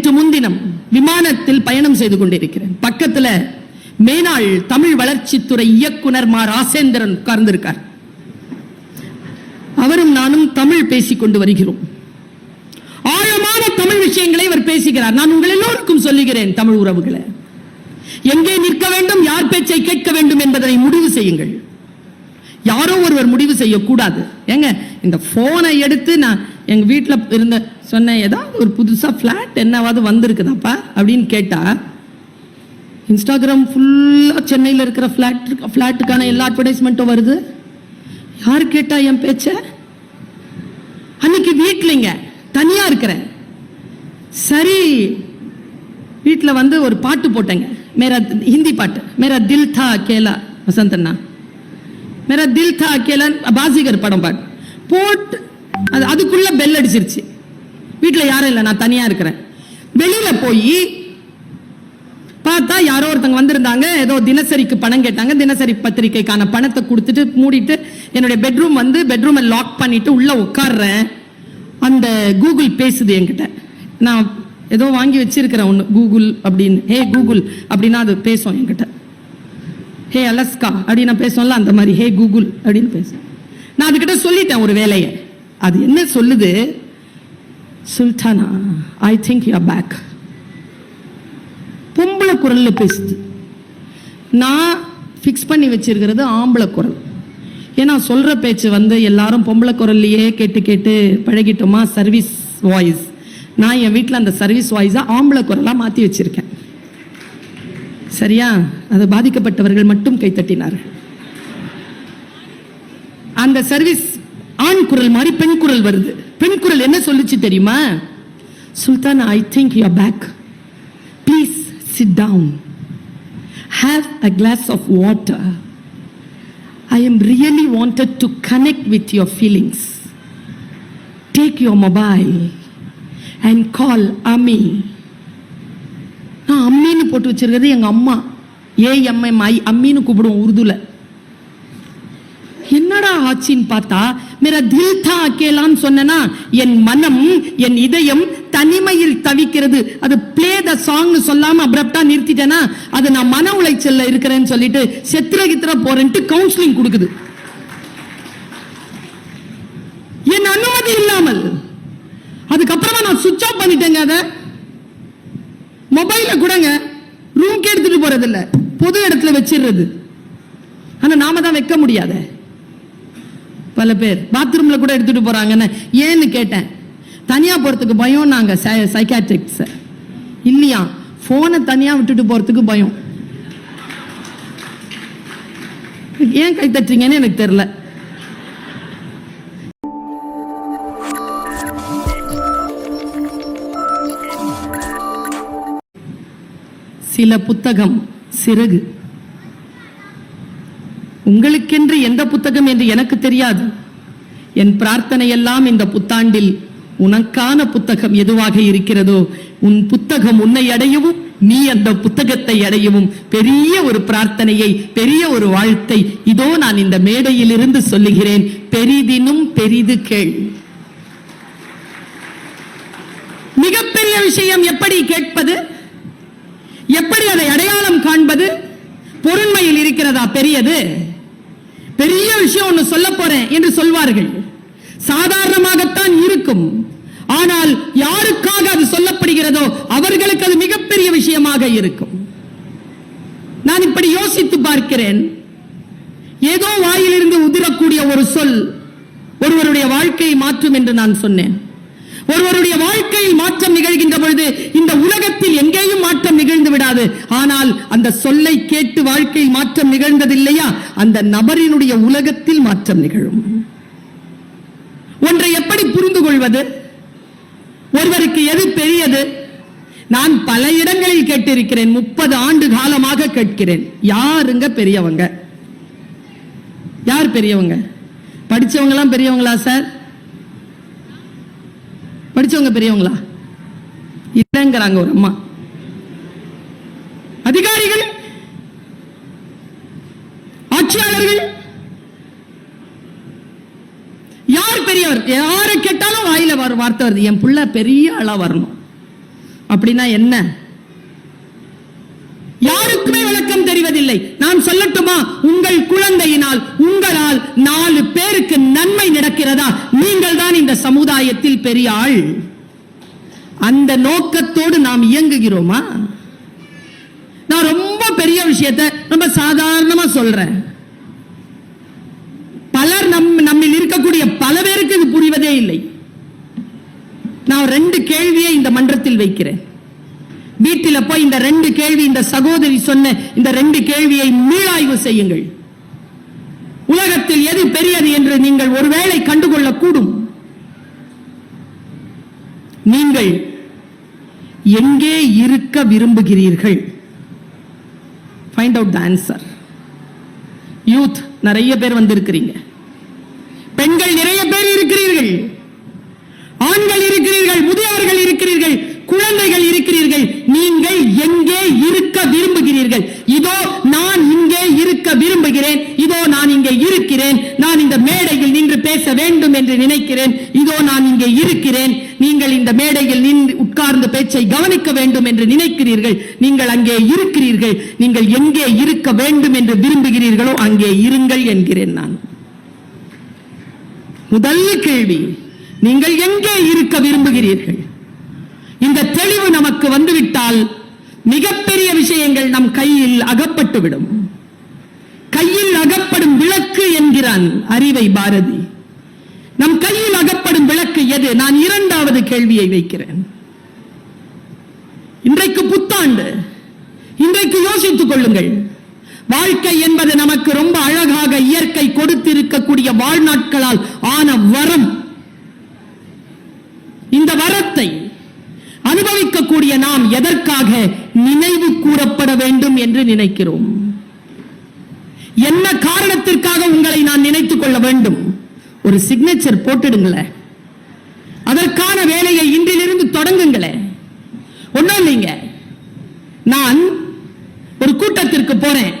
நேற்று முன்தினம் விமானத்தில் பயணம் செய்து கொண்டிருக்கிறேன். பக்கத்துல மேனாள் தமிழ் வளர்ச்சித்துறை இயக்குனர் மா. ராசேந்திரன் உட்கார்ந்திருக்கார். அவரும் நானும் தமிழ் பேசிக் கொண்டு வருகிறோம். ஆழமான தமிழ் விஷயங்களை அவர் பேசுகிறார். நான் உங்கள் எல்லோருக்கும் சொல்லுகிறேன் தமிழ் உறவுகளை. எங்கே நிற்க வேண்டும் யார் பேச்சை கேட்க வேண்டும் என்பதை முடிவு செய்யுங்கள். யாரோ ஒருவர் முடிவு செய்யக்கூடாது. ஏங்க இந்த போனை எடுத்து நான் எங்கள் வீட்டில் இருந்த சொன்னேன் ஏதாவது ஒரு புதுசாக ஃப்ளாட் என்னவாவது வந்திருக்குதாப்பா? அப்படின்னு கேட்டா இன்ஸ்டாகிராம் ஃபுல்லாக சென்னையில் இருக்கிற ஃபிளாட் ஃபிளாட்டுக்கான எல்லா அட்வர்டைஸ்மெண்ட்டும் வருது. யார் கேட்டா என் பேச்ச? அன்னைக்கு வீட்டிலைங்க தனியா இருக்கிறேன். சரி வீட்டில் வந்து ஒரு பாட்டு போட்டேங்க. மேரா ஹிந்தி பாட்டு. மேரா தில் தா கேலா வசந்த் அண்ணா. மேரா தில் தா கேலன் பாசிகர் படம் பாட்டு. போட்டு அது அதுக்குள்ள பெல் அடிச்சிருச்சு. வீட்டில் யாரும் இல்லை நான் தனியா இருக்கிறேன். வெளியில போய் பார்த்தா யாரோ ஒருத்தங்க வந்திருந்தாங்க. ஏதோ தினசரிக்கு பணம் கேட்டாங்க. தினசரி பத்திரிக்கைக்கான பணத்தை கொடுத்துட்டு மூடிட்டு என்னுடைய பெட்ரூம் வந்து பெட்ரூமை லாக் பண்ணிட்டு உள்ள உட்கார்றேன் அந்த கூகுள் பேசுது என்கிட்ட. நான் ஏதோ வாங்கி வச்சிருக்கிறேன் ஒன்று கூகுள் அப்படின்னு. ஹே கூகுள் அப்படின்னா அது பேசும் என்கிட்ட. ஹே அலஸ்கா அப்படின்னு நான் பேசுவோம்ல அந்த மாதிரி. ஹே கூகுள் அப்படின்னு பேசும் நான் அதுகிட்ட சொல்லிட்டேன் ஒரு வேலையை. அது என்ன சொல்லுது? Sultana I think you back பொம்பளை குரல்ல பேசுது. நான் ஃபிக்ஸ் பண்ணி வச்சிருக்கிறது ஆம்பளை குரல். ஏன்னா சொல்ற பேச்சு வந்து எல்லாரும் பொம்பளை குரல்லையே கேட்டு கேட்டு பழகிட்டோமா? சர்வீஸ் வாய்ஸ் நான் என் வீட்டில் அந்த சர்வீஸ் வாய்ஸை ஆம்பளை குரலாக மாற்றி வச்சிருக்கேன். சரியா? அது பாதிக்கப்பட்டவர்கள் மட்டும் கைத்தட்டினார்கள். அந்த சர்வீஸ் ஆண் குரல் மாதிரி பெண் குரல் வருது. பெண் குரல் என்ன சொல்லுச்சு தெரியுமா? Sultan I think you back please sit down have a glass of water I am really wanted to connect with your feelings take your mobile and call அம்மி நான் அம்மின்னு போட்டு வச்சிருக்கிறது எங்கள் அம்மா. ஏஎம்எம் ஐ அம்மின்னு கூப்பிடுவோம் உருதுல. ஆச்சின்னு பார்த்தா மேரா தில் தா அக்கேலான்னு என் மனம் என் இதயம் தனிமையில் தவிக்கிறது. அது பிளே த சாங்னு சொல்லாம அப்ரப்டா நிறுத்திட்டேனா அது நான் மன உளைச்சல்ல இருக்கிறேன்னு சொல்லிட்டு செத்திர கித்திர போறேன்ட்டு கவுன்சிலிங் கொடுக்குது. என் அனுமதி இல்லாமல். அதுக்கப்புறமா நான் சுவிட்ச் ஆஃப் பண்ணிட்டேங்க அதை. மொபைல கூடங்க ரூம்க்கு எடுத்துட்டு போறது இல்ல பொது இடத்துல வச்சிடுறது ஆனா நாம தான் வைக்க முடியாத. பல பேர். பாத்ரூம்ல கூட எடுத்துட்டு போறாங்கன்னு ஏன்னு கேட்டேன். தனியா போறதுக்கு பயம் நாங்க சைக்காட்ரிக்ஸ் இல்லையா? போனை தனியா விட்டுட்டு போறதுக்கு பயம். ஏன் கை தட்டுறீங்கன்னு எனக்கு தெரியல. சில புத்தகம் சிறகு. உங்களுக்கென்று எந்த புத்தகம் என்று எனக்கு தெரியாது. என் பிரார்த்தனை எல்லாம் இந்த புத்தாண்டில் உனக்கான புத்தகம் எதுவாக இருக்கிறதோ உன் புத்தகம் உன்னை அடையவும் நீ அந்த புத்தகத்தை அடையவும் பெரிய ஒரு பிரார்த்தனையை பெரிய ஒரு வாழ்த்தை. இதோ நான் இந்த மேடையில் இருந்து சொல்லுகிறேன் பெரிதினும் பெரிது கேள். மிகப்பெரிய விஷயம் எப்படி கேட்பது? எப்படி அதை அடையாளம் காண்பது? பொருண்மையில் இருக்கிறதா பெரியது? பெரிய விஷயம் ஒன்று சொல்ல போறேன் என்று சொல்வார்கள். சாதாரணமாகத்தான் இருக்கும். ஆனால் யாருக்காக அது சொல்லப்படுகிறதோ அவர்களுக்கு அது மிகப்பெரிய விஷயமாக இருக்கும். நான் இப்படி யோசித்து பார்க்கிறேன். ஏதோ வாயிலிருந்து உதிரக்கூடிய ஒரு சொல் ஒருவருடைய வாழ்க்கையை மாற்றும் என்று நான் சொன்னேன். ஒருவருடைய வாழ்க்கையில் மாற்றம் நிகழ்கின்ற பொழுது இந்த உலகத்தில் எங்கேயும் மாற்றம் நிகழ்ந்து விடாது. ஆனால் அந்த சொல்லை கேட்டு வாழ்க்கையில் மாற்றம் நிகழ்ந்ததில்லையா? அந்த நபரினுடைய உலகத்தில் மாற்றம் நிகழும். ஒன்றை எப்படி புரிந்து கொள்வது? ஒருவருக்கு எது பெரியது? நான் பல இடங்களில் கேட்டிருக்கிறேன். முப்பது ஆண்டு காலமாக கேட்கிறேன். யாருங்க பெரியவங்க? யார் பெரியவங்க? படிச்சவங்க எல்லாம் பெரியவங்களா சார்? படிச்சவங்க பெரியவங்களா? இல்லைங்கிறாங்க ஒரு அம்மா. அதிகாரிகள் ஆட்சியாளர்கள் யார் பெரியவர் யாரை கேட்டாலும் வாயில வர வார்த்தை வருது. என் புள்ள பெரிய ஆளா வரணும். அப்படின்னா என்ன? யாரு தெரிவதில்லை. நான் சொல்லட்டுமா? உங்கள் குழந்தையினால் உங்களால் நாலு பேருக்கு நன்மை நடக்கிறதா? நீங்கள் தான் இந்த சமுதாயத்தில் பெரிய ஆள். அந்த நோக்கத்தோடு நாம் இயங்குகிறோமா? நான் ரொம்ப பெரிய விஷயத்தை ரொம்ப சாதாரணமா சொல்றேன். பலர் நம் நம்மில் இருக்கக்கூடிய பல பேருக்கு இது புரிவதே இல்லை. நான் ரெண்டு கேள்வியை இந்த மன்றத்தில் வைக்கிறேன். வீட்டில போய் இந்த ரெண்டு கேள்வி இந்த சகோதரி சொன்ன இந்த ரெண்டு கேள்வியை மீளாய்வு செய்யுங்கள். உலகத்தில் எது பெரியது என்று நீங்கள் ஒருவேளை கண்டுகொள்ள கூடும் நீங்கள் எங்கே இருக்க விரும்புகிறீர்கள்? Find out the answer youth நிறைய பேர் வந்திருக்கிறீங்க. பெண்கள் நிறைய பேர் இருக்கிறீர்கள். ஆண்கள் இருக்கிறீர்கள் முதியவர்கள் இருக்கிறீர்கள் குழந்தைகள் விரும்புகிறீர்கள் நீங்கள் எங்கே இருக்க விரும்புகிறீர்கள்? இதோ நான் இங்கே இருக்க விரும்புகிறேன். இதோ நான் இங்கே இருக்கிறேன். நான் இந்த மேடையில் நின்று பேச வேண்டும் என்று நினைக்கிறேன். இதோ நான் இங்கே இருக்கிறேன். நீங்கள் இந்த மேடையில் நின்று உட்கார்ந்து பேச்சை கவனிக்க வேண்டும் என்று நினைக்கிறீர்கள். நீங்கள் அங்கே இருக்கிறீர்கள். நீங்கள் எங்கே இருக்க வேண்டும் என்று விரும்புகிறீர்களோ அங்கே இருங்கள் என்கிறேன் நான். முதல் கேள்வி நீங்கள் எங்கே இருக்க விரும்புகிறீர்கள்? இந்த தெளிவு நமக்கு வந்துவிட்டால் மிகப்பெரிய விஷயங்கள் நம் கையில் அகப்பட்டுவிடும். கையில் அகப்படும் விளக்கு என்கிறான் அறிவை பாரதி. நம் கையில் அகப்படும் விளக்கு எது? நான் இரண்டாவது கேள்வியை வைக்கிறேன். இன்றைக்கு புத்தாண்டு. இன்றைக்கு யோசித்துக் கொள்ளுங்கள். வாழ்க்கை என்பது நமக்கு ரொம்ப அழகாக இயற்கை கொடுத்திருக்கக்கூடிய வாழ்நாட்களால் ஆன வரம். இந்த வரத்தை அனுபவிக்கக்கூடிய நாம் எதற்காக நினைவு கூறப்பட வேண்டும் என்று நினைக்கிறோம்? என்ன காரணத்திற்காக உங்களை நான் நினைத்துக் கொள்ள வேண்டும்? ஒரு சிக்னேச்சர் போட்டுடுங்களேன். அதற்கான வேலையை இன்றிலிருந்து தொடங்குங்களேன். ஒன்றும் இல்லைங்க. நான் ஒரு கூட்டத்திற்கு போறேன்.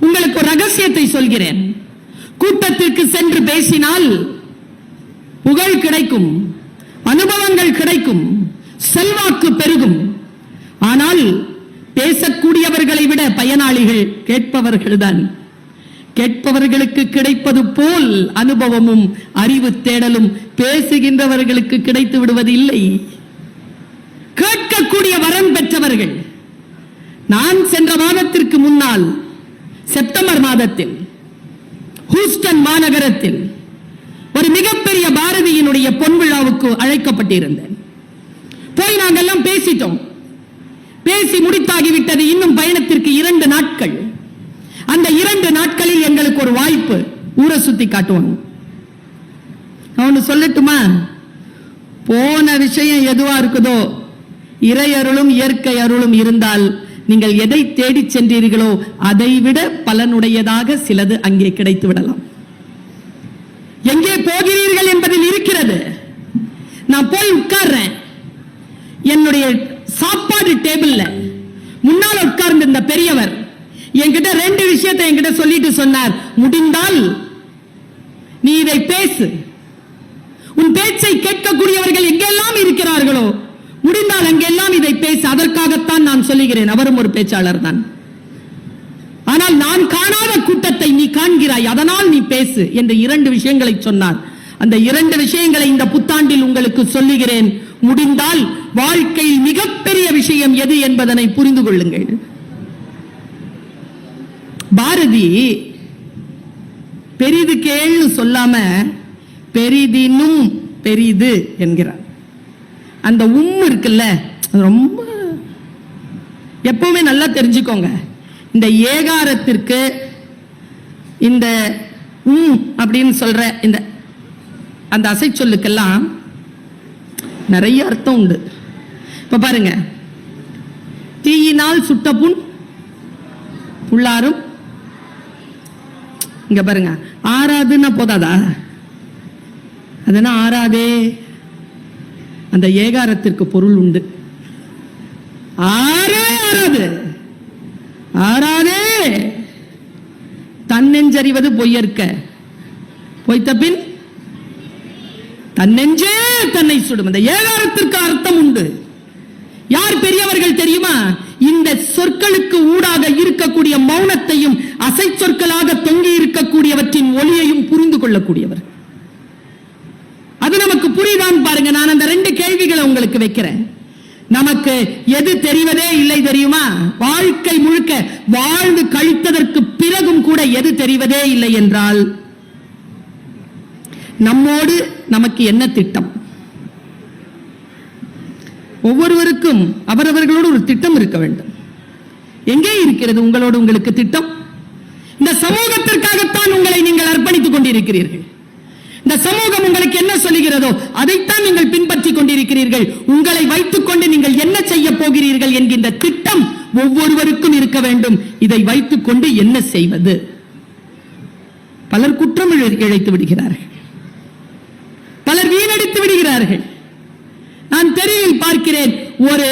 உங்களுக்கு ஒரு ரகசியத்தை சொல்கிறேன். கூட்டத்திற்கு சென்று பேசினால் புகழ் கிடைக்கும் அனுபவங்கள் கிடைக்கும். செல்வாக்கு பெருகும். ஆனால் பேசக்கூடியவர்களை விட பயனாளிகள் கேட்பவர்கள்தான். கேட்பவர்களுக்கு கிடைப்பது போல் அனுபவமும் அறிவு தேடலும் பேசுகின்றவர்களுக்கு கிடைத்து விடுவது இல்லை கேட்கக்கூடிய வரம் பெற்றவர்கள். நான் சென்ற மாதத்திற்கு முன்னால் செப்டம்பர் மாதத்தில் ஹூஸ்டன் மாநகரத்தில் ஒரு மிகப்பெரிய பாரதியினுடைய பொன் விழாவுக்கு அழைக்கப்பட்டிருந்தேன். போய் நாங்கெல்லாம் பேசிட்டோம். பேசி முடித்தாகிவிட்டது இன்னும் பயணத்திற்கு இரண்டு நாட்கள். அந்த இரண்டு நாட்களில் எங்களுக்கு ஒரு வாய்ப்பு. ஊரை சுத்தி காட்டுவாங்க அவனு சொல்லட்டுமா? போன விஷயம் எதுவா இருக்குதோ? இறை அருளும் இயற்கை அருளும் இருந்தால் நீங்கள் எதை தேடி சென்றீர்களோ அதை விட பலனுடையதாக சிலது அங்கே கிடைத்து விடலாம். எங்கே போகிறீர்கள் என்பதில் இருக்கிறது. நான் போய் உட்கார்றேன். என்னுடைய சாப்பாடு டேபிள்ல முன்னால் உட்கார்ந்து இந்த பெரியவர் என்கிட்ட ரெண்டு விஷயத்தை என்கிட்ட சொல்லிட்டு சொன்னார். முடிந்தால் நீ இதை பேசு. உன் பேச்சை கேட்கக்கூடியவர்கள் எங்கெல்லாம் இருக்கிறார்களோ முடிந்தால் அங்கெல்லாம் இதை பேசு. அதற்காகத்தான் நான் சொல்லுகிறேன். அவரும் ஒரு பேச்சாளர் தான். ஆனால் நான் காணாத கூட்டத்தை நீ காண்கிறாய். அதனால் நீ பேசு என்று இரண்டு விஷயங்களை சொன்னார். அந்த இரண்டு விஷயங்களை இந்த புத்தாண்டில் உங்களுக்கு சொல்லுகிறேன். முடிந்தால் வாழ்க்கையில் மிகப்பெரிய விஷயம் எது என்பதனை புரிந்து கொள்ளுங்கள். பாரதி பெரிது கேள்னு சொல்லாம பெரிதினும் பெரிது என்கிறார். அந்த உம் இருக்குல்ல ரொம்ப எப்பவுமே நல்லா தெரிஞ்சுக்கோங்க. இந்த ஏகாரத்திற்கு இந்த உம் அப்படின்னு சொல்ற இந்த அந்த அசைச்சொல்லுக்கெல்லாம் நிறைய அர்த்தம் உண்டு. இப்ப பாருங்க. தீயினால் சுட்ட புண் புள்ளாரும் இங்க பாருங்க. ஆறாதுன்னா போதாதா? அதனா ஆறாதே. அந்த ஏகாரத்திற்கு பொருள் உண்டு. ஆறே ஆறாது. ஆறாதே. தன்னெஞ்சறிவது பொய்யற்க. பொய்த்த பின் தன்னெஞ்சே தன்னை சுடும். அந்த ஏகாரத்திற்கு அர்த்தம் உண்டு. யார் பெரியவர்கள் தெரியுமா? இந்த சொற்களுக்கு ஊடாக இருக்கக்கூடிய மௌனத்தையும் அசை சொற்களாக தொங்கி இருக்கக்கூடியவற்றின் ஒளியையும் புரிந்து கொள்ளக்கூடியவர். அது நமக்கு புரியுதான் பாருங்க. நான் அந்த ரெண்டு கேள்விகளை உங்களுக்கு வைக்கிறேன். நமக்கு எது தெரிவதே இல்லை தெரியுமா? வாழ்க்கை முழுக்க வாழ்ந்து கழித்ததற்கு பிறகும் கூட எது தெரிவதே இல்லை என்றால் நம்மோடு நமக்கு என்ன திட்டம்? ஒவ்வொருவருக்கும் அவரவர்களோடு ஒரு திட்டம் இருக்க வேண்டும். எங்கே இருக்கிறது உங்களோடு உங்களுக்கு திட்டம்? இந்த சமூகத்திற்காகத்தான் உங்களை நீங்கள் அர்ப்பணித்துக் கொண்டிருக்கிறீர்கள். இந்த சமூகம் உங்களுக்கு என்ன சொல்லுகிறதோ அதைத்தான் நீங்கள் பின்பற்றிக் கொண்டிருக்கிறீர்கள். உங்களை வைத்துக் கொண்டு நீங்கள் என்ன செய்ய போகிறீர்கள் என்கின்ற திட்டம் ஒவ்வொருவருக்கும் இருக்க வேண்டும். இதை வைத்துக் கொண்டு என்ன செய்வது? பலர் குற்றம் இழைத்து விடுகிறார்கள். பலர் வீணடித்து விடுகிறார்கள். நான் தெருவில் பார்க்கிறேன். ஒரு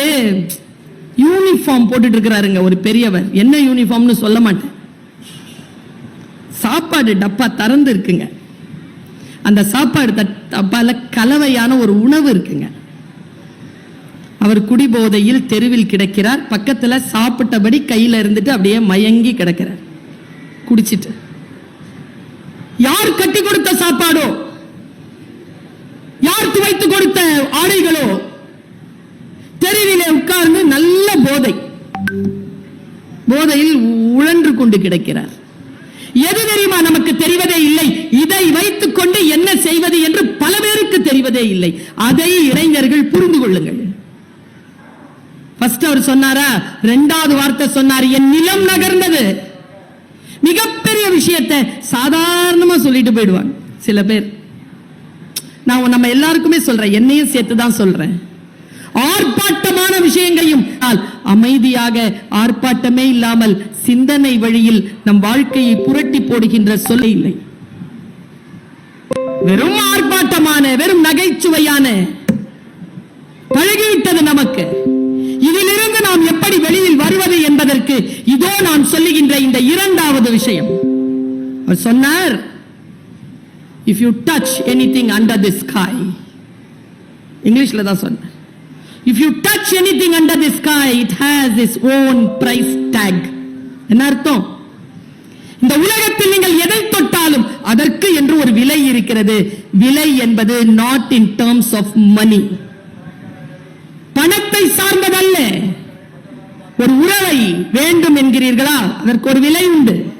யூனிஃபார்ம் போட்டுட்டு இருக்கிறாருங்க ஒரு பெரியவர். என்ன யூனிஃபார்ம்னு சொல்ல மாட்டேன். சாப்பாடு டப்பா திறந்து இருக்குங்க. அந்த சாப்பாடு டப்பால கலவையான ஒரு உணவு இருக்குங்க. அவர் குடிபோதையில் தெருவில் கிடக்கிறார். பக்கத்துல சாப்பிட்டபடி கையில இருந்துட்டு அப்படியே மயங்கி கிடக்கிறார். குடிச்சிட்டு. யார் கட்டி கொடுத்த சாப்பாடோ? யார் துவைத்து கொடுத்த ஆடைகளோ? தெருவிலே உட்கார்ந்து நல்ல போதை. போதையில் உழன்று கொண்டு கிடக்கிறார். எது தெரியுமா நமக்கு தெரிவதே இல்லை. இதை வைத்துக் கொண்டு என்ன செய்வது என்று பல பேருக்கு தெரிவதே இல்லை. அதை இளைஞர்கள் புரிந்து கொள்ளுங்கள். அவர் சொன்னாரா? ரெண்டாவது வார்த்தை சொன்னார். என் நிலம் நகர்ந்தது. மிகப்பெரிய விஷயத்தை சாதாரணமா சொல்லிட்டு போயிடுவாங்க சில பேர். நான் நம்ம எல்லாருக்குமே சொல்றேன். என்னையும் சேர்த்து தான் சொல்றேன். ஆர்ப்பாட்டமான விஷயங்களையும் அமைதியாக ஆர்ப்பாட்டமே இல்லாமல் சிந்தனை வழியில் நம் வாழ்க்கையை புரட்டி போடுகின்ற சொல்ல இல்லை. வெறும் ஆர்ப்பாட்டமான வெறும் நகைச்சுவையான பழகிவிட்டது நமக்கு. இதிலிருந்து நாம் எப்படி வெளியில் வருவது என்பதற்கு இதோ நான் சொல்லுகின்ற இந்த இரண்டாவது விஷயம். அவர் சொன்னார் if you touch anything under the sky இங்கிலீஷ்ல தான் சொன்னேன் if you touch anything under the sky it has is own price tag என்ன அர்த்தம்? இந்த உலகத்தில் நீங்கள் எதை தொட்டாலும் அதற்கு என்று ஒரு விலை இருக்கிறது. விலை என்பது not in terms of money பணத்தை சார்ந்ததல்ல. ஒரு உறவை வேண்டும் என்கிறீர்களா? அதற்கு ஒரு விலை உண்டு.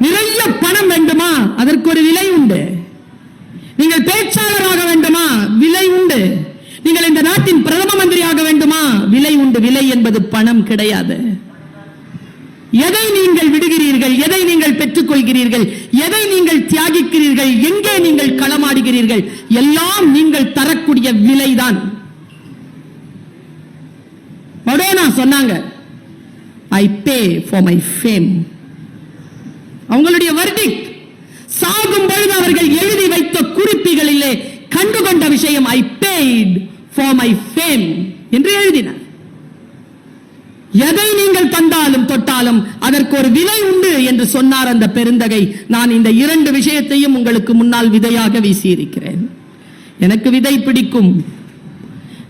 நிறைய பணம் வேண்டுமா? அதற்கு ஒரு விலை உண்டு. நீங்கள் பேச்சாளராக வேண்டுமா? விலை உண்டு. நீங்கள் இந்த நாட்டின் பிரதம மந்திரியாக வேண்டுமா? விலை உண்டு விலை என்பது பணம் கிடையாது. எதை நீங்கள் விடுகிறீர்கள்? எதை நீங்கள் பெற்றுக்கொள்கிறீர்கள்? எதை நீங்கள் தியாகிக்கிறீர்கள்? எங்கே நீங்கள் களமாடுகிறீர்கள்? எல்லாம் நீங்கள் தரக்கூடிய விலைதான். மடோனா சொன்னாங்க I pay for my fame அவங்களுடைய வர்டிக் சாகும் பொழுது அவர்கள் எழுதி வைத்த குறிப்புகளிலே கண்டுகொண்ட விஷயம் I paid for my fame என்று எழுதினார். எதை நீங்கள் தந்தாலும் தொட்டாலும் அதற்கு ஒரு விலை உண்டு என்று சொன்னார் அந்த பெருந்தகை. நான் இந்த இரண்டு விஷயத்தையும் உங்களுக்கு முன்னால் விதையாக வீசியிருக்கிறேன். எனக்கு விதை பிடிக்கும்.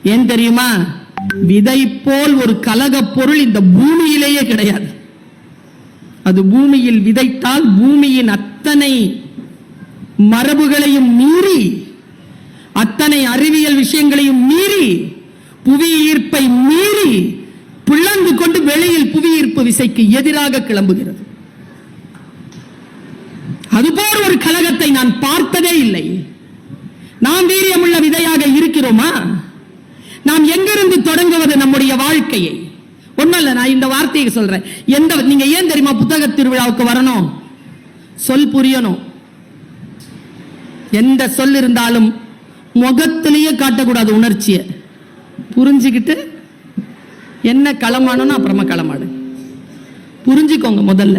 ஏன் தெரியுமா? விதை போல் ஒரு கலகப் பொருள் இந்த பூமியிலேயே கிடையாது. அது பூமியில் விதைத்தால் பூமியின் அத்தனை மரபுகளையும் மீறி அத்தனை அறிவியல் விஷயங்களையும் மீறி புவி ஈர்ப்பை மீறி பிளந்து கொண்டு வெளியில் புவி ஈர்ப்பு விசைக்கு எதிராக கிளம்புகிறது. அதுபோல் ஒரு கழகத்தை நான் பார்த்ததே இல்லை. நாம் வீரியமுள்ள விதையாக இருக்கிறோமா? நாம் எங்கிருந்து தொடங்குவது நம்முடைய வாழ்க்கையை? ஒண்ணும் நான் இந்த வார்த்தையை சொல்றேன். எந்த நீங்க ஏன் தெரியுமா புத்தக திருவிழாவுக்கு வரணும்? சொல் புரியணும். எந்த சொல் இருந்தாலும் முகத்திலேயே காட்டக்கூடாது உணர்ச்சியை. புரிஞ்சுக்கிட்டு என்ன களமானோன்னு அப்புறமா களமாடு. புரிஞ்சுக்கோங்க முதல்ல.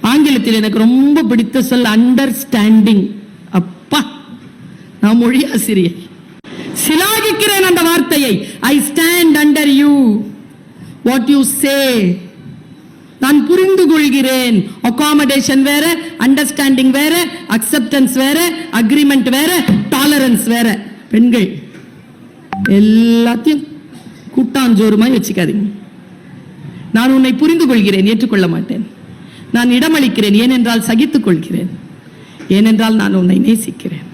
ஆங்கிலத்தில் எனக்கு ரொம்ப பிடித்த சொல் அண்டர்ஸ்டாண்டிங் அப்பா நான் மொழி ஆசிரியர். சிலாகிக்கிறேன் அந்த வார்த்தையை. I stand under you what you say நான் புரிந்து கொள்கிறேன் அகாமடேஷன் வேற அண்டர்ஸ்டாண்டிங் வேற அக்செப்டன்ஸ் வேற அக்ரிமெண்ட் வேற டாலரன்ஸ் வேற. பெண்கள் எல்லாத்தையும் கூட்டாஞ்சோருமாய் வச்சுக்காதீங்க. நான் உன்னை புரிந்து கொள்கிறேன் ஏற்றுக்கொள்ள மாட்டேன். நான் இடமளிக்கிறேன் ஏனென்றால் சகித்துக் கொள்கிறேன் ஏனென்றால் நான் உன்னை நேசிக்கிறேன்.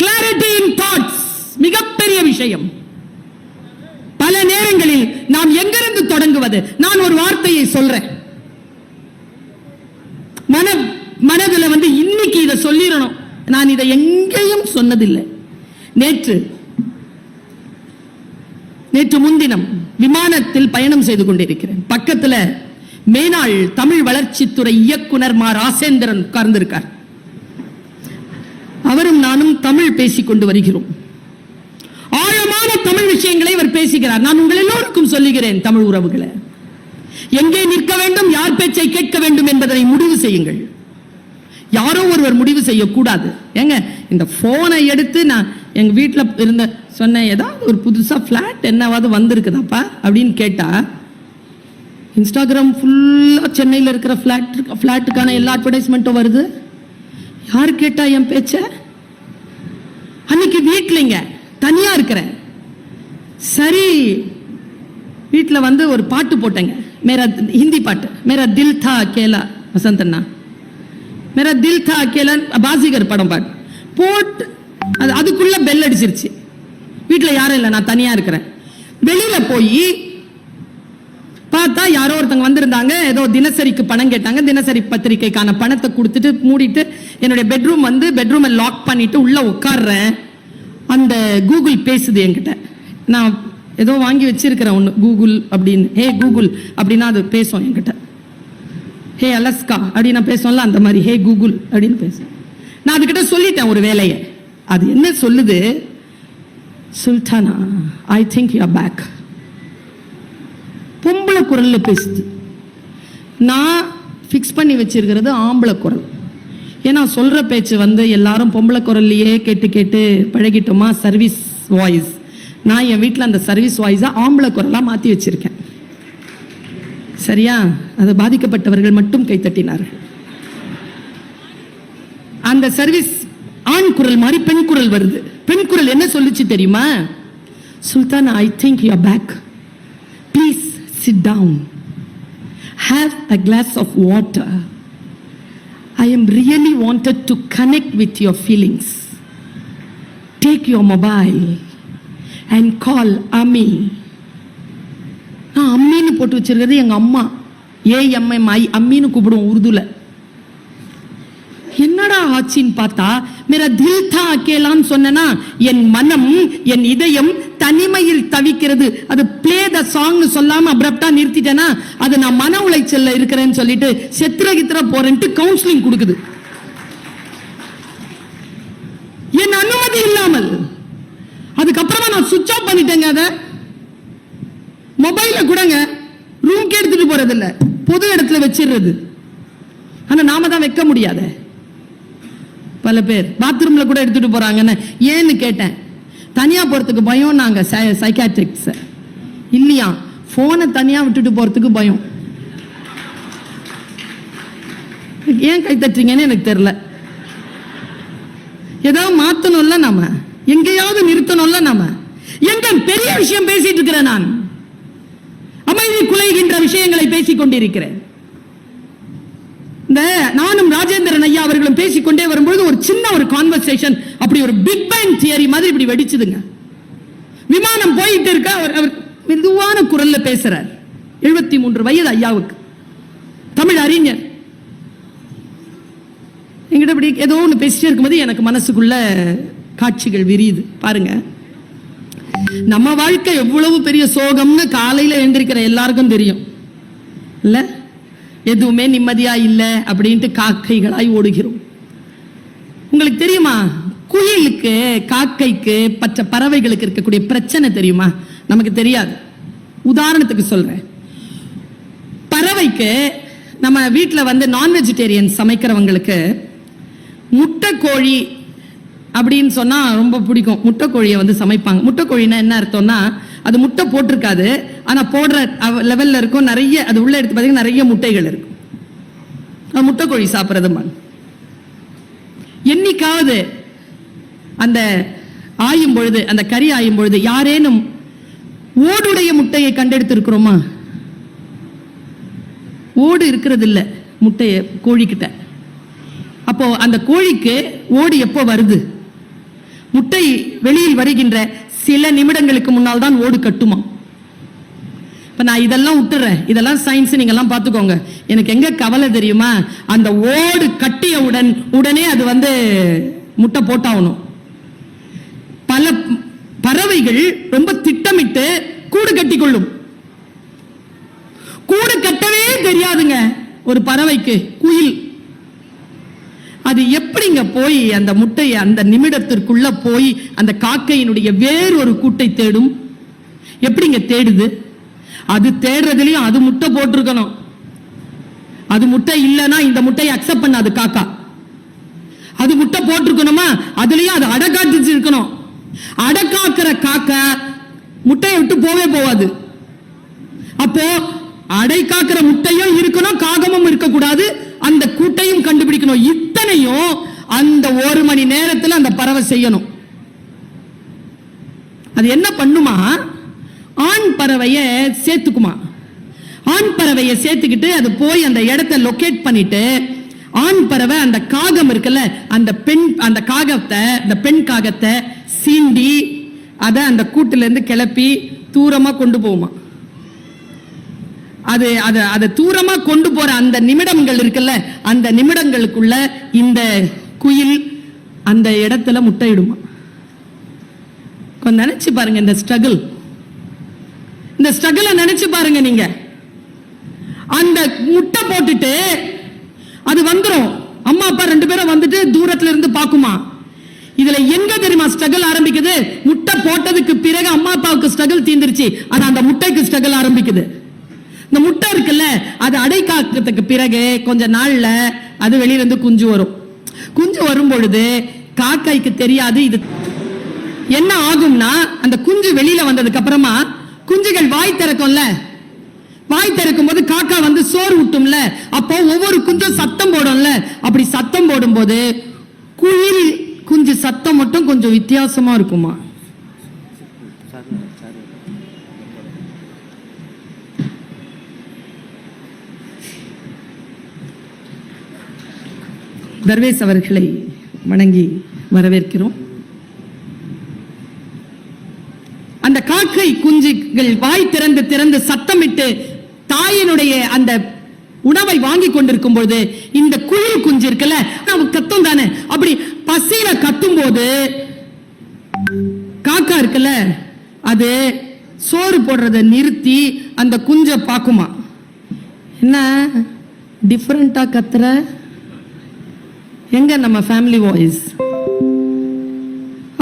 கிளாரிட்டி இன் தாட்ஸ் மிகப்பெரிய விஷயம். பல நேரங்களில் நாம் எங்கிருந்து தொடங்குவது? நான் ஒரு வார்த்தையை சொல்றேன். மன மனதுல வந்து இன்னைக்கு இதை சொல்லிடணும். நான் இதை எங்கேயும் சொன்னதில்லை. நேற்று நேற்று முன்தினம் விமானத்தில் பயணம் செய்து கொண்டிருக்கிறேன். பக்கத்துல மேனாள் தமிழ் வளர்ச்சித்துறை இயக்குனர் மா ராசேந்திரன் உட்கார்ந்திருக்கார். அவரும் நானும் தமிழ் பேசிக் கொண்டு வருகிறோம். தமிழ் விஷயங்களை இவர் பேசுகிறார். நான் உங்கள் எல்லோருக்கும் சொல்லுகிறேன் தமிழ் உறவுகளை. எங்கே நிற்க வேண்டும் யார் பேச்சை கேட்க வேண்டும் என்பதனை முடிவு செய்யுங்கள். யாரோ ஒருவர் முடிவு செய்யக்கூடாது. ஏங்க இந்த போனை எடுத்து நான் எங்க வீட்டில் இருந்த சொன்னேன் ஏதாவது ஒரு புதுசா ஃபிளாட் என்னவாவது வந்திருக்குதாப்பா அப்படின்னு கேட்டா இன்ஸ்டாகிராம் ஃபுல்லாக சென்னையில் இருக்கிற ஃப்ளாட் ஃப்ளாட்டுக்கான எல்லா அட்வர்டைஸ்மெண்ட்டும் வருது. யார் கேட்டா என் பேச்ச? அன்னைக்கு வீட்லைங்க தனியா இருக்கிறேன். சரி. வீட்டில் வந்து ஒரு பாட்டு போட்டேங்க. மேரா ஹிந்தி பாட்டு. மேரா தில் தா அக்கேலா வசந்த் அண்ணா மேரா தில் தா அக்கேலா பாசிகர் படம் பாட்டு. போட்டு அது அதுக்குள்ள பெல் அடிச்சிருச்சு. வீட்டில் யாரும் இல்லை. நான் தனியாக இருக்கிறேன். வெளியில் போய் பார்த்தா யாரோ ஒருத்தங்க வந்திருந்தாங்க. ஏதோ தினசரிக்கு பணம் கேட்டாங்க. தினசரி பத்திரிக்கைக்கான பணத்தை கொடுத்துட்டு மூடிட்டு என்னுடைய பெட்ரூம் வந்து பெட்ரூமை லாக் பண்ணிட்டு உள்ள உட்கார்றேன். அந்த கூகுள் பேசுது என்கிட்ட. நான் ஏதோ வாங்கி வச்சிருக்கிறேன் ஒன்று கூகுள் அப்படின்னு. ஹே கூகுள் அப்படின்னா அது பேசும் என்கிட்ட. ஹே அலஸ்கா அப்படின்னு நான் பேசுவோம்ல அந்த மாதிரி. ஹே கூகுள் அப்படின்னு பேசும் நான் அதுக்கிட்ட சொல்லிட்டேன் ஒரு வேலையை. அது என்ன சொல்லுது? Sultana I think you back பொம்பளை குரல்ல பேசுது. நான் ஃபிக்ஸ் பண்ணி வச்சிருக்கிறது ஆம்பளை குரல். ஏன்னா சொல்ற பேச்சு வந்து எல்லாரும் பொம்பளை குரல்லையே கேட்டு கேட்டு பழகிட்டோமா? சர்வீஸ் வாய்ஸ் நான் என் வீட்டில் அந்த சர்வீஸ் வாய்ஸாக ஆம்பளை குரலாக மாற்றி வச்சுருக்கேன். சரியா? அது பாதிக்கப்பட்டவர்கள் மட்டும் கைத்தட்டினார்கள் அந்த சர்வீஸ் ஆண் குரல் மாதிரி பெண் குரல் வருது. பெண் குரல் என்ன சொல்லுச்சு தெரியுமா? Sultan I think you back please sit down have a glass of water I am really wanted to connect with your feelings take your mobile and call அம்மி நான் அம்மின்னு போட்டு வச்சிருக்கிறது எங்கள் அம்மா. ஏஎம்எம் ஐ அம்மின்னு கூப்பிடுவோம் உருதுல. என்னடா ஆச்சின்னு பார்த்தா மேரா தில் தா அக்கேலான்னு சொன்னா என் மனம் என் இதயம் தனிமையில் தவிக்கிறது. அது பிளே த சாங்னு சொல்லாம அப்ரப்டா நிறுத்திட்டேனா அது நான் மன உளைச்சல்ல இருக்கிறேன்னு சொல்லிட்டு செத்துற கித்திர போறேன்ட்டு கவுன்சிலிங் கொடுக்குது என் அனுமதி இல்லாமல் அதுக்கப்புறமா நான் ஆஃப் பண்ணிட்டேங்க அதை. மொபைல கூடங்க ரூம்க்கு எடுத்துட்டு போறது இல்ல பொது இடத்துல வச்சிடுறது. ஆனா நாம தான் வைக்க முடியாத. பல பேர் பாத்ரூம்ல கூட எடுத்துட்டு போறாங்கன்னு ஏன்னு கேட்டேன். தனியா போறதுக்கு பயம் நாங்க சைக்காட்ரிக்ஸ் இல்லையா? போனை தனியா விட்டுட்டு போறதுக்கு பயம். ஏன் கை தட்டுறீங்கன்னு எனக்கு தெரியல. ஏதாவது மாத்தணும்ல நாம? எங்கேயாவது நிறுத்தணும்ல நாம? எங்க பெரிய விஷயம் பேசிட்டு இருக்கிறேன் நான். அமைதி குலைகின்ற விஷயங்களை பேசிக் கொண்டிருக்கிறேன். இந்த நானும் ராஜேந்திரன் ஐயா அவர்களும் பேசிக்கொண்டே வரும்பொழுது ஒரு சின்ன ஒரு கான்வர்சேஷன் அப்படி ஒரு பிக் பேங் தியரி மாதிரி இப்படி வெடிச்சுதுங்க. விமானம் போயிட்டு இருக்க அவர் அவர் மெதுவான குரல்ல பேசுறார். எழுபத்தி மூன்று வயது ஐயாவுக்கு. தமிழ் அறிஞர். என்கிட்ட இப்படி ஏதோ ஒன்று பேசிட்டே இருக்கும்போது எனக்கு மனசுக்குள்ள காட்சிகள் விரியுது. பாருங்க. நம்ம வாழ்க்கை எவ்வளவு பெரிய சோகம்னு காலையில எழுந்திருக்கிற எல்லாருக்கும் தெரியும். இல்ல? எதுவுமே நிம்மதியா இல்ல அப்படின்ட்டு காக்கைகளாய் ஓடுகிறோம். உங்களுக்கு தெரியுமா? குயிலுக்கு காக்கைக்கு பச்சை பறவைகளுக்கு இருக்கக்கூடிய பிரச்சனை தெரியுமா? நமக்கு தெரியாது. உதாரணத்துக்கு சொல்றேன். பறவைக்கு நம்ம வீட்டில் வந்து நான் வெஜிடேரியன் சமைக்கிறவங்களுக்கு முட்டை கோழி அப்படின்னு சொன்னா ரொம்ப பிடிக்கும். முட்டைக்கோழியை வந்து சமைப்பாங்க. முட்டைக்கோழின்னா என்ன அர்த்தம்னா அது முட்டை போட்டிருக்காது. ஆனா போடுற லெவல்ல இருக்கும். நிறைய அது உள்ள எடுத்து பார்த்தீங்கன்னா நிறைய முட்டைகள் இருக்கும். அது முட்டை கோழி என்னைக்காவது அந்த ஆயும் பொழுது அந்த கறி ஆயும் பொழுது யாரேனும் ஓடுடைய முட்டையை கண்டெடுத்திருக்கிறோமா? ஓடு இருக்கிறது இல்லை முட்டையை கோழிக்கிட்ட. அப்போ அந்த கோழிக்கு ஓடு எப்போ வருது? முட்டை வெளியில் வருகின்ற சில நிமிடங்களுக்கு முன்னால் தான் ஓடு கட்டுமா? இப்ப நான் இதெல்லாம் விட்டுறேன் இதெல்லாம் சயின்ஸ் நீங்க எல்லாம் பாத்துக்கோங்க எனக்கு எங்க கவலை தெரியுமா? அந்த ஓடு கட்டியவுடன் உடனே அது வந்து முட்டை போட்டாகணும். பல பறவைகள் ரொம்ப திட்டமிட்டு கூடு கட்டி கொள்ளும் கூடு கட்டவே தெரியாதுங்க ஒரு பறவைக்கு குயில். அது நீங்க போய் அந்த முட்டையை அந்த நிமிடத்திற்குள்ள போய் அந்த காக்கையினுடைய வேறு ஒரு கூட்டை தேடும். எப்படிங்க தேடுது? அது தேடுறதுலயும் அது முட்டை போட்டிருக்கணும். அது முட்டை இல்லைன்னா இந்த முட்டையை அக்செப்ட் பண்ணாது காக்கா. அது முட்டை போட்டிருக்கணுமா? அதுலயும் அது அடை இருக்கணும் அடக்காக்குற காக்கிற காக்கா முட்டையை விட்டு போவே போவாது. அப்போ அடை காக்கிற முட்டையும் இருக்கணும் காகமும் இருக்கக்கூடாது. அந்த கூட்டையும் கண்டுபிடிக்கணும். இத்தனையும் அந்த ஒரு மணி நேரத்தில் அந்த பறவை செய்யணும். அது என்ன பண்ணுமா? ஆண் பறவையை சேர்த்துக்குமா? ஆண் பறவையை சேர்த்துக்கிட்டு அது போய் அந்த இடத்த லொகேட் பண்ணிட்டு ஆண் பறவை அந்த காகம் இருக்குல்ல அந்த பெண் அந்த காகத்தை அந்த பெண் காகத்தை சீண்டி அதை அந்த கூட்டிலேருந்து கிளப்பி தூரமாக கொண்டு போகுமா? அது அது அதை தூரமாக கொண்டு போகிற அந்த நிமிடங்கள் இருக்குல்ல அந்த நிமிடங்களுக்குள்ள இந்த குயில் அந்த இடத்துல முட்டையிடுமா? கொஞ்சம் நினைச்சு பாருங்க இந்த ஸ்ட்ரகிள் இந்த ஸ்ட்ரகிள நினைச்சு பாருங்க நீங்க. அந்த முட்டை போட்டுட்டு அது வந்துரும். அம்மா அப்பா ரெண்டு பேரும் வந்துட்டு தூரத்துல இருந்து பாக்குமா இதுல எங்க தெரியுமா ஸ்ட்ரகிள் ஆரம்பிக்குது? முட்டை போட்டதுக்கு பிறகு அம்மா அப்பாவுக்கு ஸ்ட்ரகிள் தீந்துருச்சு ஆனா அந்த முட்டைக்கு ஸ்ட்ரகிள் ஆரம்பிக்குது. இந்த முட்டை இருக்குல்ல அது அடை காக்கிறதுக்கு பிறகு கொஞ்ச நாள்ல அது வெளியில இருந்து குஞ்சு வரும். குஞ்சு வரும் பொழுது காக்காய்க்கு தெரியாது இது. என்ன ஆகும்னா அந்த குஞ்சு வெளியில வந்ததுக்கு அப்புறமா குஞ்சுகள் வாய் திறக்கும்ல? வாய் திறக்கும் போது காக்கா வந்து சோறு ஊட்டும்ல? அப்போ ஒவ்வொரு குஞ்சும் சத்தம் போடும்ல? அப்படி சத்தம் போடும்போது குயில் குஞ்சு சத்தம் மட்டும் கொஞ்சம் வித்தியாசமா இருக்குமா? தர்வேஸ் அவர்களை வணங்கி வரவேற்கிறோம். அந்த காக்கை குஞ்சுகள் வாய் திறந்து திறந்து சத்தமிட்டு தாயினுடைய அந்த உணவை வாங்கி கொண்டிருக்கும் பொழுது இந்த குயில் குஞ்சு இருக்குல்ல நம்ம தானே? அப்படி பசியில கத்தும் போது காக்கா இருக்குல்ல அது சோறு போடுறத நிறுத்தி அந்த குஞ்ச பாக்குமா என்ன டிஃபரெண்டா கத்துற? எங்க நம்ம ஃபேமிலி வாய்ஸ்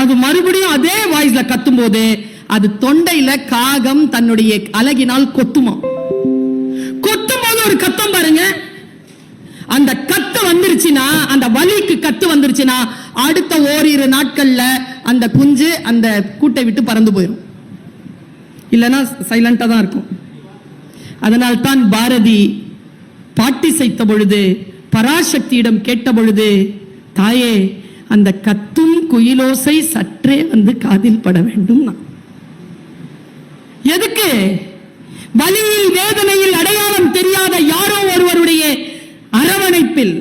அது மறுபடியும் அதே வாய்ஸ்ல கத்தும் போது அது தொண்டையில காகம் தன்னுடைய அழகினால் கொத்துமா கொத்தும் போது ஒரு கத்தம் பாருங்க. அந்த கத்து வந்துருச்சுன்னா அந்த வலிக்கு கத்து வந்துருச்சுன்னா அடுத்த ஓரிரு நாட்கள்ல அந்த குஞ்சு அந்த கூட்டை விட்டு பறந்து போயிடும் இல்லைன்னா சைலண்டா தான் இருக்கும். அதனால் தான் பாரதி பாட்டிசைத்த பொழுது பராசக்தியிடம் கேட்ட பொழுது தாயே அந்த கத்தும் குயிலோசை சற்றே வந்து காதில் பட வேண்டும் எதுக்கு? வலியில் வேதனையில் அடையாளம் தெரியாத யாரோ ஒருவருடைய அரவணைப்பில்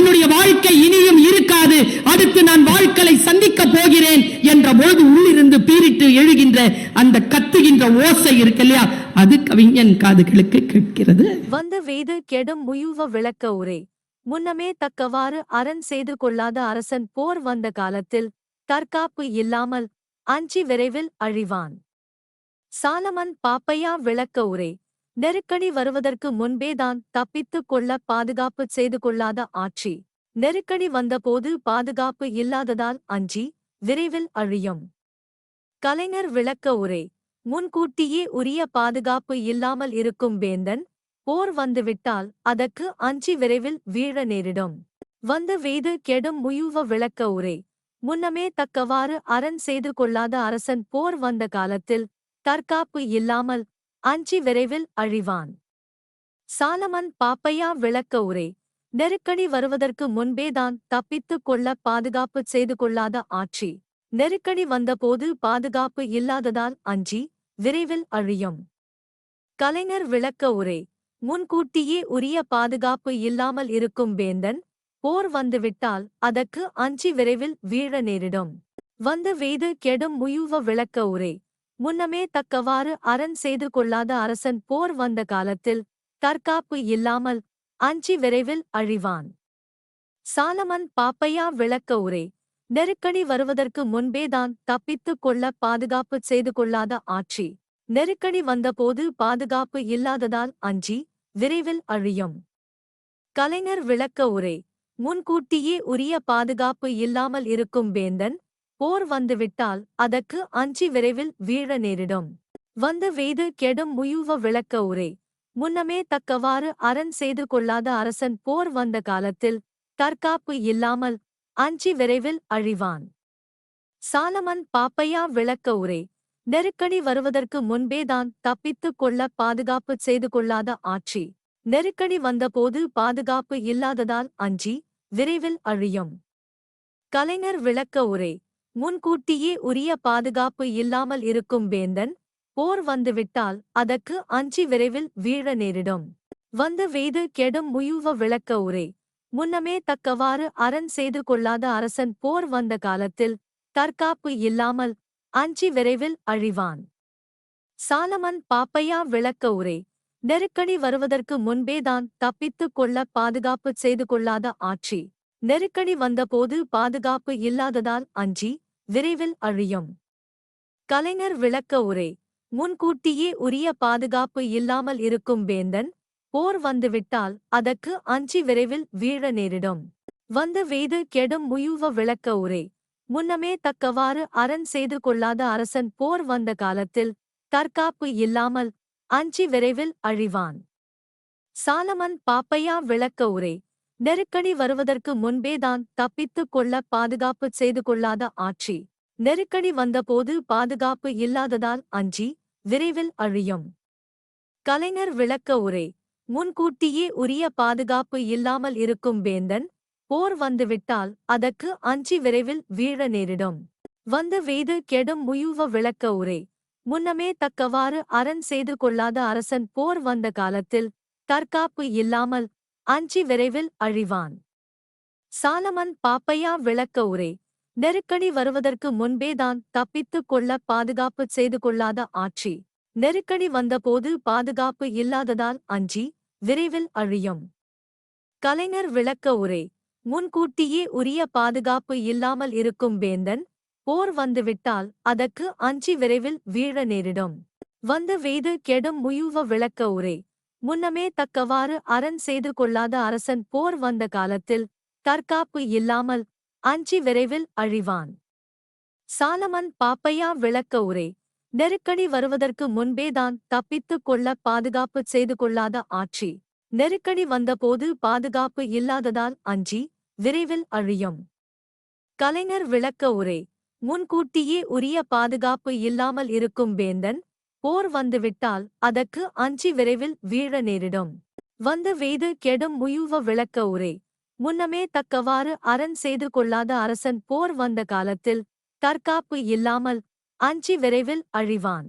தன்னுடைய வாழ்க்கை இனியும் இருக்காது. அடுத்து நான் வாழ்க்கை சந்திக்க போகிறேன் என்ற பொழுது உள்ளிருந்து பீரிட்டு எழுகின்ற அந்த கத்துகின்ற ஓசை இருக்கு இல்லையா? அது கவிஞன் காதுகளுக்கு கேட்கிறது. வந்த வேது கெடும் முயுவ விளக்க உரை. முன்னமே தக்கவாறு அரண் செய்து கொள்ளாத அரசன் போர் வந்த காலத்தில் தற்காப்பு இல்லாமல் அஞ்சி விரைவில் அழிவான். சாலமன் பாப்பையா விளக்க உரை. நெருக்கடி வருவதற்கு முன்பேதான் தப்பித்துக் கொள்ள பாதுகாப்பு செய்து கொள்ளாத ஆட்சி. நெருக்கடி வந்தபோது பாதுகாப்பு இல்லாததால் அஞ்சி விரைவில் அழியும். கலைஞர் விளக்க உரை முன்கூட்டியே உரிய பாதுகாப்பு இல்லாமல் இருக்கும் வேந்தன் போர் வந்துவிட்டால் அதற்கு அஞ்சி விரைவில் வீழ நேரிடும். வந்த வேது கெடும் முயுவ விளக்க உரை முன்னமே தக்கவாறு அரண் செய்து கொள்ளாத அரசன் போர் வந்த காலத்தில் தற்காப்பு இல்லாமல் அஞ்சி விரைவில் அழிவான். சாலமன் பாப்பையா விளக்க உரை நெருக்கடி வருவதற்கு முன்பேதான் தப்பித்துக் கொள்ள பாதுகாப்பு செய்து கொள்ளாத ஆட்சி. நெருக்கடி வந்தபோது பாதுகாப்பு இல்லாததால் அஞ்சி விரைவில் அழியும். கலைஞர் விளக்க உரை முன்கூட்டியே உரிய பாதுகாப்பு இல்லாமல் இருக்கும் வேந்தன் போர் வந்துவிட்டால் அதற்கு அஞ்சி விரைவில் வீழ நேரிடும். வந்து வெய்து கெடும் முயுவ விளக்க உரை முன்னமே தக்கவாறு அரண் செய்து கொள்ளாத அரசன் போர் வந்த காலத்தில் தற்காப்பு இல்லாமல் அஞ்சி விரைவில் அழிவான். சாலமன் பாப்பையா விளக்க உரை நெருக்கடி வருவதற்கு முன்பேதான் தப்பித்துக் கொள்ள பாதுகாப்பு செய்து கொள்ளாத ஆட்சி. நெருக்கடி வந்தபோது பாதுகாப்பு இல்லாததால் அஞ்சி விரைவில் அழியும். கலைஞர் விளக்க உரை முன்கூட்டியே உரிய பாதுகாப்பு இல்லாமல் இருக்கும் வேந்தன் போர் வந்துவிட்டால் அதற்கு அஞ்சி விரைவில் வீழ நேரிடும். வந்து வெய்து கெடும் முயுவ விளக்க உரை. முன்னமே தக்கவாறு அரண் செய்து கொள்ளாத அரசன் போர் வந்த காலத்தில் தற்காப்பு இல்லாமல் அஞ்சி விரைவில் அழிவான். சாலமன் பாப்பையா விளக்க உரை. நெருக்கடி வருவதற்கு முன்பேதான் தப்பித்துக் கொள்ள பாதுகாப்பு செய்து கொள்ளாத ஆட்சி. நெருக்கடி வந்தபோது பாதுகாப்பு இல்லாததால் அஞ்சி விரைவில் அழியும். கலைஞர் விளக்க உரை. முன்கூட்டியே உரிய பாதுகாப்பு இல்லாமல் இருக்கும் வேந்தன் போர் வந்துவிட்டால் அதற்கு அஞ்சி விரைவில் வீழ நேரிடும். வந்து வெய்து கெடும் முயுவ விளக்க உரை. முன்னமே தக்கவாறு அரண் செய்து கொள்ளாத அரசன் போர் வந்த காலத்தில் தற்காப்பு இல்லாமல் அஞ்சி விரைவில் அழிவான். சாலமன் பாப்பையா விளக்க உரை. நெருக்கடி வருவதற்கு முன்பேதான் தப்பித்துக் கொள்ள பாதுகாப்பு செய்து கொள்ளாத ஆட்சி. நெருக்கடி வந்தபோது பாதுகாப்பு இல்லாததால் அஞ்சி விரைவில் அழியும். கலைஞர் விளக்க உரை முன்கூட்டியே உரிய பாதுகாப்பு இல்லாமல் இருக்கும் வேந்தன் போர் வந்துவிட்டால் அதற்கு அஞ்சி விரைவில் வீழ நேரிடும். வந்து வெய்து கெடும் முயுவ விளக்க உரை முன்னமே தக்கவாறு அரண் செய்து கொள்ளாத அரசன் போர் வந்த காலத்தில் தற்காப்பு இல்லாமல் அஞ்சி விரைவில் அழிவான். சாலமன் பாப்பையா விளக்க உரை நெருக்கடி வருவதற்கு முன்பேதான் தப்பித்துக் கொள்ள பாதுகாப்பு செய்து கொள்ளாத ஆட்சி. நெருக்கடி வந்தபோது பாதுகாப்பு இல்லாததால் அஞ்சி விரைவில் அழியும். கலைஞர் விளக்க உரை முன்கூட்டியே உரிய பாதுகாப்பு இல்லாமல் இருக்கும் வேந்தன் போர் வந்துவிட்டால் அதற்கு அஞ்சி விரைவில் வீழ நேரிடும். வந்து வெய்து கெடும் முயுவ விளக்க உரை முன்னமே தக்கவாறு அரண் செய்து கொள்ளாத அரசன் போர் வந்த காலத்தில் தற்காப்பு இல்லாமல் அஞ்சி விரைவில் அழிவான். சாலமன் பாப்பையா விளக்க உரை நெருக்கடி வருவதற்கு முன்பேதான் தப்பித்துக் கொள்ள பாதுகாப்பு செய்து கொள்ளாத ஆட்சி. நெருக்கடி வந்தபோது பாதுகாப்பு இல்லாததால் அஞ்சி விரைவில் அழியும். கலைஞர் விளக்க உரை முன்கூட்டியே உரிய பாதுகாப்பு இல்லாமல் இருக்கும் வேந்தன் போர் வந்துவிட்டால் அதற்கு அஞ்சி விரைவில் வீழ நேரிடும். வந்து வெய்து கெடும் முயுவ விளக்க உரை முன்னமே தக்கவாறு அரண் செய்து கொள்ளாத அரசன் போர் வந்த காலத்தில் தற்காப்பு இல்லாமல் அஞ்சி விரைவில் அழிவான். சாலமன் பாப்பையா விளக்க உரை நெருக்கடி வருவதற்கு முன்பேதான் தப்பித்துக் கொள்ள பாதுகாப்பு செய்து கொள்ளாத ஆட்சி. நெருக்கடி வந்தபோது பாதுகாப்பு இல்லாததால் அஞ்சி விரைவில் அழியும். கலைஞர் விளக்க உரை முன்கூட்டியே உரிய பாதுகாப்பு இல்லாமல் இருக்கும் வேந்தன் போர் வந்துவிட்டால் அதற்கு அஞ்சி விரைவில் வீழ நேரிடும். வந்து வெய்து கெடும் முயுவ விளக்க உரை. முன்னமே தக்கவாறு அரண் செய்து கொள்ளாத அரசன் போர் வந்த காலத்தில் தற்காப்பு இல்லாமல் அஞ்சி விரைவில் அழிவான்.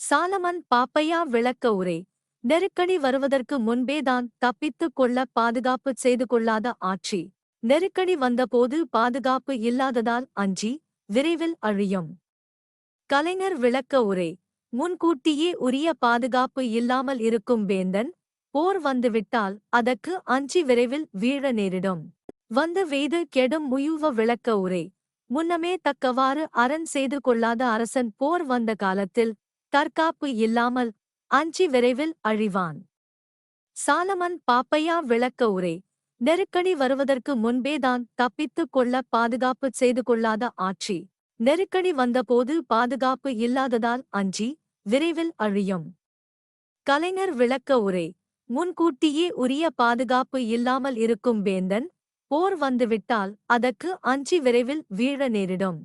சாலமன் பாப்பையா விளக்க உரை. நெருக்கடி வருவதற்கு முன்பேதான் தப்பித்துக் கொள்ள பாதுகாப்பு செய்து கொள்ளாத ஆட்சி. நெருக்கடி வந்தபோது பாதுகாப்பு இல்லாததால் அஞ்சி விரைவில் அழியும். கலைஞர் விளக்க உரை. முன்கூட்டியே உரிய பாதுகாப்பு இல்லாமல் இருக்கும் வேந்தன் போர் வந்துவிட்டால் அதற்கு அஞ்சி விரைவில் வீழ நேரிடும். வந்து வெய்து கெடும் முயுவ விளக்க உரை. முன்னமே தக்கவாறு அரண் செய்து கொள்ளாத அரசன் போர் வந்த காலத்தில் தற்காப்பு இல்லாமல் அஞ்சி விரைவில் அழிவான். சாலமன் பாப்பையா விளக்க உரை. நெருக்கடி வருவதற்கு முன்பேதான் தப்பித்துக் கொள்ள பாதுகாப்பு செய்து கொள்ளாத ஆட்சி. நெருக்கடி வந்தபோது பாதுகாப்பு இல்லாததால் அஞ்சி விரைவில் அழியும். கலைஞர் விளக்க உரை. முன்கூட்டியே உரிய பாதுகாப்பு இல்லாமல் இருக்கும் வேந்தன் போர் வந்துவிட்டால் அதற்கு அஞ்சி விரைவில் வீழ நேரிடும்.